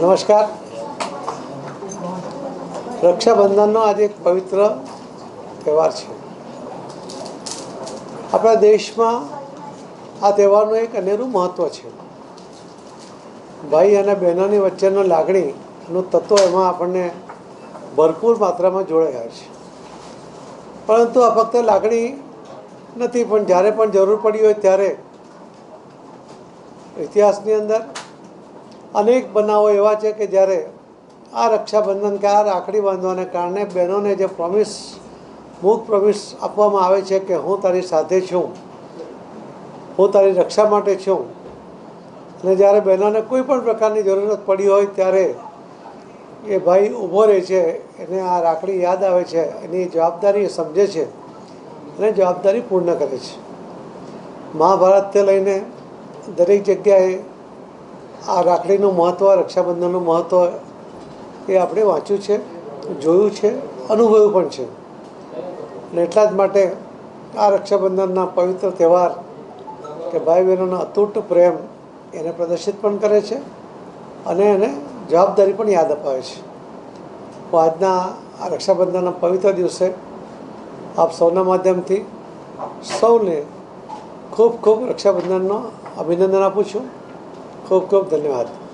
નમસ્કાર. રક્ષાબંધનનો આજે એક પવિત્ર તહેવાર છે. આપણા દેશમાં આ તહેવારનું એક અનેરું મહત્ત્વ છે. ભાઈ અને બહેનોની વચ્ચેનો લાગણીનું તત્વ એમાં આપણને ભરપૂર માત્રામાં જોડાયા છે. પરંતુ આ ફક્ત લાગણી નથી, પણ જ્યારે પણ જરૂર પડી હોય ત્યારે ઇતિહાસની અંદર અનેક બનાવો એવા છે કે જ્યારે આ રક્ષાબંધન કે આ રાખડી બાંધવાને કારણે બહેનોને જે પ્રોમિસ મૂક પ્રોમિસ આપવામાં આવે છે કે હું તારી સાથે છું, હું તારી રક્ષા માટે છું. અને જ્યારે બહેનોને કોઈ પણ પ્રકારની જરૂરત પડી હોય ત્યારે એ ભાઈ ઊભો રહે છે, એને આ રાખડી યાદ આવે છે, એની જવાબદારી સમજે છે, અને જવાબદારી પૂર્ણ કરે છે. મહાભારતથી લઈને દરેક જગ્યાએ આ રાખડીનું મહત્ત્વ રક્ષાબંધનનું મહત્ત્વ એ આપણે વાંચ્યું છે, જોયું છે, અનુભવ્યું પણ છે. અને એટલા જ માટે આ રક્ષાબંધનના પવિત્ર તહેવાર કે ભાઈ બહેનોનો અતૂટ પ્રેમ એને પ્રદર્શિત પણ કરે છે અને એને જવાબદારી પણ યાદ અપાવે છે. હું આજના આ રક્ષાબંધનના પવિત્ર દિવસે આપ સૌના માધ્યમથી સૌને ખૂબ ખૂબ રક્ષાબંધનનો અભિનંદન આપું છું. ખૂબ ખૂબ ધન્યવાદ.